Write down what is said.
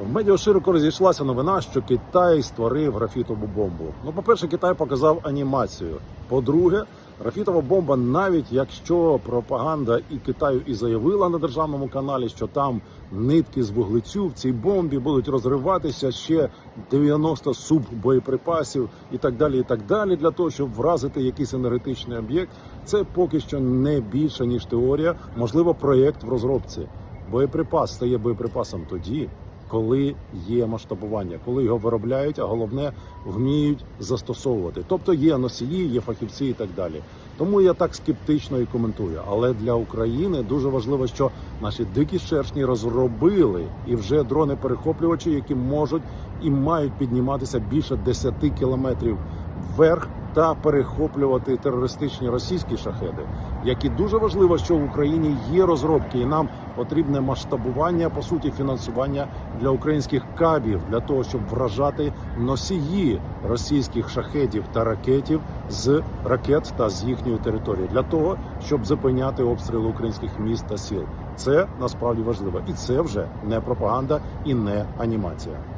В медіа широко розійшлася новина, що Китай створив графітову бомбу. Ну, по-перше, Китай показав анімацію. По-друге, графітова бомба, навіть якщо пропаганда і Китаю і заявила на державному каналі, що там нитки з вуглецю в цій бомбі будуть розриватися ще 90 суббоєприпасів і так далі, і так далі, для того, щоб вразити якийсь енергетичний об'єкт. Це поки що не більше ніж теорія, можливо, проєкт в розробці. Боєприпас стає боєприпасом тоді, коли є масштабування, коли його виробляють, а головне вміють застосовувати. Тобто є носії, є фахівці і так далі. Тому я так скептично і коментую. Але для України дуже важливо, що наші дикі шершні розробили і вже дрони-перехоплювачі, які можуть і мають підніматися більше 10 кілометрів вверх та перехоплювати терористичні російські шахеди. Як і дуже важливо, що в Україні є розробки, і нам потрібне масштабування, по суті, фінансування для українських кабів для того, щоб вражати носії російських шахетів та ракетів з ракет та з їхньої території, для того, щоб зупиняти обстріли українських міст та сіл. Це насправді важливо, і це вже не пропаганда і не анімація.